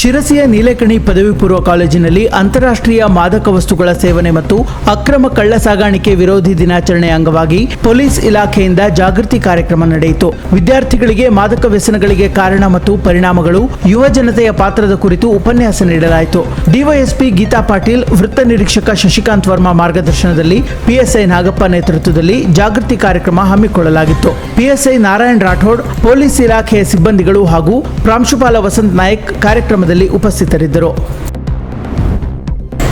ಶಿರಸಿಯ ನೀಲೇಕಣಿ ಪದವಿ ಪೂರ್ವ ಕಾಲೇಜಿನಲ್ಲಿ ಅಂತಾರಾಷ್ಟ್ರೀಯ ಮಾದಕ ವಸ್ತುಗಳ ಸೇವನೆ ಮತ್ತು ಅಕ್ರಮ ಕಳ್ಳ ಸಾಗಾಣಿಕೆ ವಿರೋಧಿ ದಿನಾಚರಣೆ ಅಂಗವಾಗಿ ಪೊಲೀಸ್ ಇಲಾಖೆಯಿಂದ ಜಾಗೃತಿ ಕಾರ್ಯಕ್ರಮ ನಡೆಯಿತು. ವಿದ್ಯಾರ್ಥಿಗಳಿಗೆ ಮಾದಕ ವ್ಯಸನಗಳಿಗೆ ಕಾರಣ ಮತ್ತು ಪರಿಣಾಮಗಳು ಯುವ ಜನತೆಯ ಪಾತ್ರದ ಕುರಿತು ಉಪನ್ಯಾಸ ನೀಡಲಾಯಿತು. ಡಿವೈಎಸ್ಪಿ ಗೀತಾ ಪಾಟೀಲ್, ವೃತ್ತ ನಿರೀಕ್ಷಕ ಶಶಿಕಾಂತ್ ವರ್ಮಾ ಮಾರ್ಗದರ್ಶನದಲ್ಲಿ ಪಿಎಸ್ಐ ನಾಗಪ್ಪ ನೇತೃತ್ವದಲ್ಲಿ ಜಾಗೃತಿ ಕಾರ್ಯಕ್ರಮ ಹಮ್ಮಿಕೊಳ್ಳಲಾಗಿತ್ತು. ಪಿಎಸ್ಐ ನಾರಾಯಣ್ ರಾಠೋಡ್, ಪೊಲೀಸ್ ಇಲಾಖೆಯ ಸಿಬ್ಬಂದಿಗಳು ಹಾಗೂ ಪ್ರಾಂಶುಪಾಲ ವಸಂತ್ ನಾಯಕ್ ಕಾರ್ಯಕ್ರಮದಲ್ಲಿ ಉಪಸ್ಥಿತರಿದ್ದರು.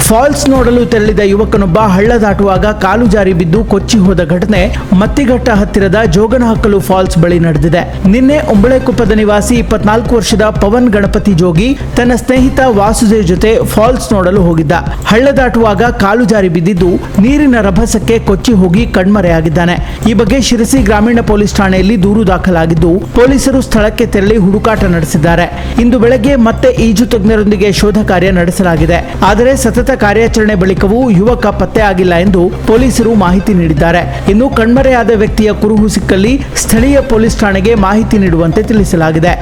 ಫಾಲ್ಸ್ ನೋಡಲು ತೆರಳಿದ ಯುವಕನೊಬ್ಬ ಹಳ್ಳ ದಾಟುವಾಗ ಕಾಲು ಜಾರಿ ಬಿದ್ದು ಕೊಚ್ಚಿ ಹೋದ ಘಟನೆ ಮತ್ತಿಘಟ್ಟ ಹತ್ತಿರದ ಜೋಗನಹಕ್ಕಲು ಫಾಲ್ಸ್ ಬಳಿ ನಡೆದಿದೆ. ನಿನ್ನೆ ಒಂಬಳೆಕೊಪ್ಪದ ನಿವಾಸಿ ಇಪ್ಪತ್ನಾಲ್ಕು ವರ್ಷದ ಪವನ್ ಗಣಪತಿ ಜೋಗಿ ತನ್ನ ಸ್ನೇಹಿತ ವಾಸುದೇವ್ ಜೊತೆ ಫಾಲ್ಸ್ ನೋಡಲು ಹೋಗಿದ್ದ. ಹಳ್ಳ ದಾಟುವಾಗ ಕಾಲು ಜಾರಿ ಬಿದ್ದಿದ್ದು ನೀರಿನ ರಭಸಕ್ಕೆ ಕೊಚ್ಚಿ ಹೋಗಿ ಕಣ್ಮರೆಯಾಗಿದ್ದಾನೆ. ಈ ಬಗ್ಗೆ ಶಿರಸಿ ಗ್ರಾಮೀಣ ಪೊಲೀಸ್ ಠಾಣೆಯಲ್ಲಿ ದೂರು ದಾಖಲಾಗಿದ್ದು ಪೊಲೀಸರು ಸ್ಥಳಕ್ಕೆ ತೆರಳಿ ಹುಡುಕಾಟ ನಡೆಸಿದ್ದಾರೆ. ಇಂದು ಬೆಳಗ್ಗೆ ಮತ್ತೆ ಈಜು ತಜ್ಞರೊಂದಿಗೆ ಶೋಧ ಕಾರ್ಯ ನಡೆಸಲಾಗಿದೆ. ಆದರೆ ಸತತ ಕಾರ್ಯಾಚರಣೆ ಬಳಿಕವೂ ಯುವಕ ಪತ್ತೆ ಆಗಿಲ್ಲ ಎಂದು ಪೊಲೀಸರು ಮಾಹಿತಿ ನೀಡಿದ್ದಾರೆ. ಇನ್ನು ಕಣ್ಮರೆಯಾದ ವ್ಯಕ್ತಿಯ ಕುರುಹು ಸಿಕ್ಕಲ್ಲಿ ಸ್ಥಳೀಯ ಪೊಲೀಸ್ ಠಾಣೆಗೆ ಮಾಹಿತಿ ನೀಡುವಂತೆ ತಿಳಿಸಲಾಗಿದೆ.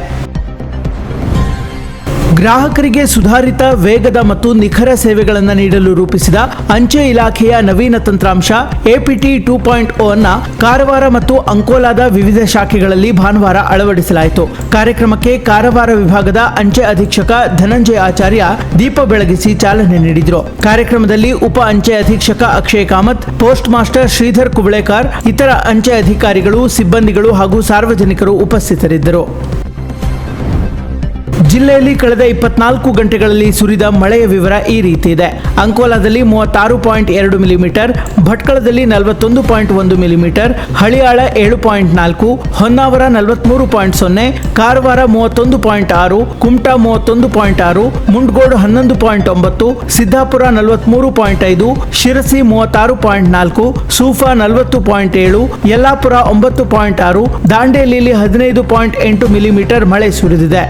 ಗ್ರಾಹಕರಿಗೆ ಸುಧಾರಿತ, ವೇಗದ ಮತ್ತು ನಿಖರ ಸೇವೆಗಳನ್ನು ನೀಡಲು ರೂಪಿಸಿದ ಅಂಚೆ ಇಲಾಖೆಯ ನವೀನ ತಂತ್ರಾಂಶ ಎಪಿಟಿ ಟೂ ಪಾಯಿಂಟ್ ಓ ಅನ್ನ ಕಾರವಾರ ಮತ್ತು ಅಂಕೋಲಾದ ವಿವಿಧ ಶಾಖೆಗಳಲ್ಲಿ ಭಾನುವಾರ ಅಳವಡಿಸಲಾಯಿತು. ಕಾರ್ಯಕ್ರಮಕ್ಕೆ ಕಾರವಾರ ವಿಭಾಗದ ಅಂಚೆ ಅಧೀಕ್ಷಕ ಧನಂಜಯ ಆಚಾರ್ಯ ದೀಪ ಬೆಳಗಿಸಿ ಚಾಲನೆ ನೀಡಿದರು. ಕಾರ್ಯಕ್ರಮದಲ್ಲಿ ಉಪ ಅಂಚೆ ಅಧೀಕ್ಷಕ ಅಕ್ಷಯ್ ಕಾಮತ್, ಪೋಸ್ಟ್ ಮಾಸ್ಟರ್ ಶ್ರೀಧರ್ ಕುಬಳೇಕರ್, ಇತರ ಅಂಚೆ ಅಧಿಕಾರಿಗಳು, ಸಿಬ್ಬಂದಿಗಳು ಹಾಗೂ ಸಾರ್ವಜನಿಕರು ಉಪಸ್ಥಿತರಿದ್ದರು. ಜಿಲ್ಲೆಯಲ್ಲಿ ಕಳೆದ ಇಪ್ಪತ್ನಾಲ್ಕು ಗಂಟೆಗಳಲ್ಲಿ ಸುರಿದ ಮಳೆಯ ವಿವರ ಈ ರೀತಿ ಇದೆ. ಅಂಕೋಲಾದಲ್ಲಿ ಮೂವತ್ತಾರು ಪಾಯಿಂಟ್ ಎರಡು ಮಿಲಿಮೀಟರ್, ಭಟ್ಕಳದಲ್ಲಿ ನಲವತ್ತೊಂದು ಪಾಯಿಂಟ್ ಒಂದು ಮಿಲಿಮೀಟರ್, ಹಳಿಯಾಳ ಏಳು ಪಾಯಿಂಟ್ ನಾಲ್ಕು, ಹೊನ್ನಾವರ ನಲವತ್ಮೂರು ಪಾಯಿಂಟ್ ಸೊನ್ನೆ, ಕಾರವಾರ ಮೂವತ್ತೊಂದು ಪಾಯಿಂಟ್ ಆರು, ಕುಮಟಾ ಮೂವತ್ತೊಂದು ಪಾಯಿಂಟ್ ಆರು, ಮುಂಡ್ಗೋಡು ಹನ್ನೊಂದು ಪಾಯಿಂಟ್ ಒಂಬತ್ತು, ಸಿದ್ದಾಪುರ ನಲವತ್ಮೂರು ಪಾಯಿಂಟ್ ಐದು, ಶಿರಸಿ ಮೂವತ್ತಾರು ಪಾಯಿಂಟ್ ನಾಲ್ಕು, ಸೂಫಾ ನಲವತ್ತು ಪಾಯಿಂಟ್ ಏಳು, ಯಲ್ಲಾಪುರ ಒಂಬತ್ತು ಪಾಯಿಂಟ್ ಆರು, ದಾಂಡೇಲಿಯಲ್ಲಿ ಹದಿನೈದು ಪಾಯಿಂಟ್ ಎಂಟು ಮಿಲಿಮೀಟರ್ ಮಳೆ ಸುರಿದಿದೆ.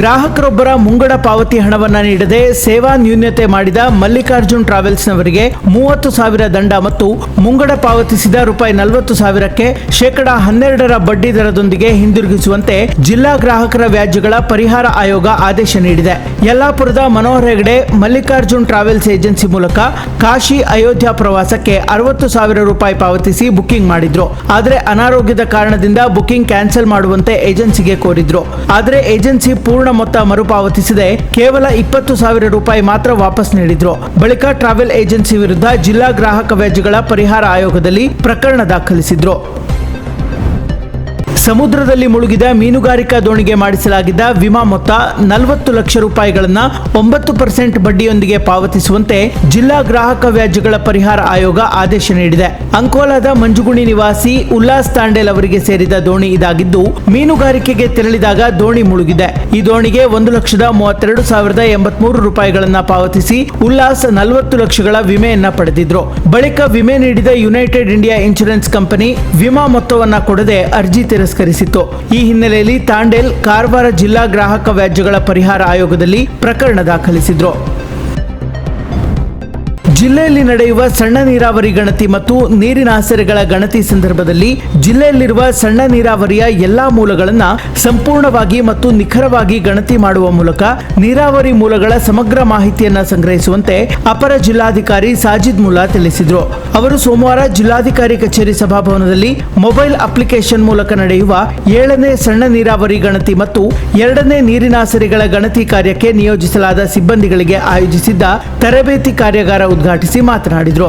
ಗ್ರಾಹಕರೊಬ್ಬರ ಮುಂಗಡ ಪಾವತಿ ಹಣವನ್ನ ನೀಡದೆ ಸೇವಾ ನ್ಯೂನ್ಯತೆ ಮಾಡಿದ ಮಲ್ಲಿಕಾರ್ಜುನ್ ಟ್ರಾವೆಲ್ಸ್ನವರಿಗೆ ಮೂವತ್ತು ಸಾವಿರ ದಂಡ ಮತ್ತು ಮುಂಗಡ ಪಾವತಿಸಿದ ರೂಪಾಯಿ ನಲವತ್ತು ಸಾವಿರಕ್ಕೆ ಶೇಕಡಾ ಹನ್ನೆರಡರ ಬಡ್ಡಿ ದರದೊಂದಿಗೆ ಹಿಂದಿರುಗಿಸುವಂತೆ ಜಿಲ್ಲಾ ಗ್ರಾಹಕರ ವ್ಯಾಜ್ಯಗಳ ಪರಿಹಾರ ಆಯೋಗ ಆದೇಶ ನೀಡಿದೆ. ಯಲ್ಲಾಪುರದ ಮನೋಹರ್ ಹೆಗಡೆ ಮಲ್ಲಿಕಾರ್ಜುನ್ ಟ್ರಾವೆಲ್ಸ್ ಏಜೆನ್ಸಿ ಮೂಲಕ ಕಾಶಿ ಅಯೋಧ್ಯ ಪ್ರವಾಸಕ್ಕೆ ಅರವತ್ತು ಸಾವಿರ ರೂಪಾಯಿ ಪಾವತಿಸಿ ಬುಕಿಂಗ್ ಮಾಡಿದ್ರು. ಆದರೆ ಅನಾರೋಗ್ಯದ ಕಾರಣದಿಂದ ಬುಕಿಂಗ್ ಕ್ಯಾನ್ಸಲ್ ಮಾಡುವಂತೆ ಏಜೆನ್ಸಿಗೆ ಕೋರಿದ್ರು. ಆದರೆ ಏಜೆನ್ಸಿ ಪೂರ್ಣ ಮೊತ್ತ ಮರುಪಾವತಿಸದೆ. ಕೇವಲ ಇಪ್ಪತ್ತು ಸಾವಿರ ರೂಪಾಯಿ ಮಾತ್ರ ವಾಪಸ್ ನೀಡಿದ್ರು. ಬಳಿಕ ಟ್ರಾವೆಲ್ ಏಜೆನ್ಸಿ ವಿರುದ್ಧ ಜಿಲ್ಲಾ ಗ್ರಾಹಕ ವ್ಯಾಜ್ಯಗಳ ಪರಿಹಾರ ಆಯೋಗದಲ್ಲಿ ಪ್ರಕರಣ ದಾಖಲಿಸಿದ್ರು. ಸಮುದ್ರದಲ್ಲಿ ಮುಳುಗಿದ ಮೀನುಗಾರಿಕಾ ದೋಣಿಗೆ ಮಾಡಿಸಲಾಗಿದ್ದ ವಿಮಾ ಮೊತ್ತ ನಲವತ್ತು ಲಕ್ಷ ರೂಪಾಯಿಗಳನ್ನ ಒಂಬತ್ತು ಪರ್ಸೆಂಟ್ ಬಡ್ಡಿಯೊಂದಿಗೆ ಪಾವತಿಸುವಂತೆ ಜಿಲ್ಲಾ ಗ್ರಾಹಕ ವ್ಯಾಜ್ಯಗಳ ಪರಿಹಾರ ಆಯೋಗ ಆದೇಶ ನೀಡಿದೆ. ಅಂಕೋಲಾದ ಮಂಜುಗುಣಿ ನಿವಾಸಿ ಉಲ್ಲಾಸ್ ತಾಂಡೇಲ್ ಅವರಿಗೆ ಸೇರಿದ ದೋಣಿ ಇದಾಗಿದ್ದು, ಮೀನುಗಾರಿಕೆಗೆ ತೆರಳಿದಾಗ ದೋಣಿ ಮುಳುಗಿದೆ. ಈ ದೋಣಿಗೆ ಒಂದು ಲಕ್ಷದ ಮೂವತ್ತೆರಡು ಸಾವಿರದ ಎಂಬತ್ಮೂರು ರೂಪಾಯಿಗಳನ್ನ ಪಾವತಿಸಿ ಉಲ್ಲಾಸ್ ನಲವತ್ತು ಲಕ್ಷಗಳ ವಿಮೆಯನ್ನ ಪಡೆದಿದ್ರು. ಬಳಿಕ ವಿಮೆ ನೀಡಿದ ಯುನೈಟೆಡ್ ಇಂಡಿಯಾ ಇನ್ಶೂರೆನ್ಸ್ ಕಂಪನಿ ವಿಮಾ ಮೊತ್ತವನ್ನ ಕೊಡದೆ ಅರ್ಜಿ ತಿರಸ್ಕರಿಸಿತ್ತು. ಈ ಹಿನ್ನೆಲೆಯಲ್ಲಿ ತಾಂಡೇಲ್ ಕಾರವಾರ ಜಿಲ್ಲಾ ಗ್ರಾಹಕ ವ್ಯಾಜ್ಯಗಳ ಪರಿಹಾರ ಆಯೋಗದಲ್ಲಿ ಪ್ರಕರಣ ದಾಖಲಿಸಿದ್ರು. ಜಿಲ್ಲೆಯಲ್ಲಿ ನಡೆಯುವ ಸಣ್ಣ ನೀರಾವರಿ ಗಣತಿ ಮತ್ತು ನೀರಿನ ಆಸರೆಗಳ ಗಣತಿ ಸಂದರ್ಭದಲ್ಲಿ ಜಿಲ್ಲೆಯಲ್ಲಿರುವ ಸಣ್ಣ ನೀರಾವರಿಯ ಎಲ್ಲಾ ಮೂಲಗಳನ್ನು ಸಂಪೂರ್ಣವಾಗಿ ಮತ್ತು ನಿಖರವಾಗಿ ಗಣತಿ ಮಾಡುವ ಮೂಲಕ ನೀರಾವರಿ ಮೂಲಗಳ ಸಮಗ್ರ ಮಾಹಿತಿಯನ್ನು ಸಂಗ್ರಹಿಸುವಂತೆ ಅಪರ ಜಿಲ್ಲಾಧಿಕಾರಿ ಸಾಜಿದ್ ಮುಲ್ಲಾ ತಿಳಿಸಿದರು. ಅವರು ಸೋಮವಾರ ಜಿಲ್ಲಾಧಿಕಾರಿ ಕಚೇರಿ ಸಭಾಭವನದಲ್ಲಿ ಮೊಬೈಲ್ ಅಪ್ಲಿಕೇಶನ್ ಮೂಲಕ ನಡೆಯುವ ಏಳನೇ ಸಣ್ಣ ನೀರಾವರಿ ಗಣತಿ ಮತ್ತು ಎರಡನೇ ನೀರಿನಾಸರಿಗಳ ಗಣತಿ ಕಾರ್ಯಕ್ಕೆ ನಿಯೋಜಿಸಲಾದ ಸಿಬ್ಬಂದಿಗಳಿಗೆ ಆಯೋಜಿಸಿದ್ದ ತರಬೇತಿ ಕಾರ್ಯಾಗಾರ ಉದ್ಘಾಟಿಸಿ ಮಾತನಾಡಿದರು.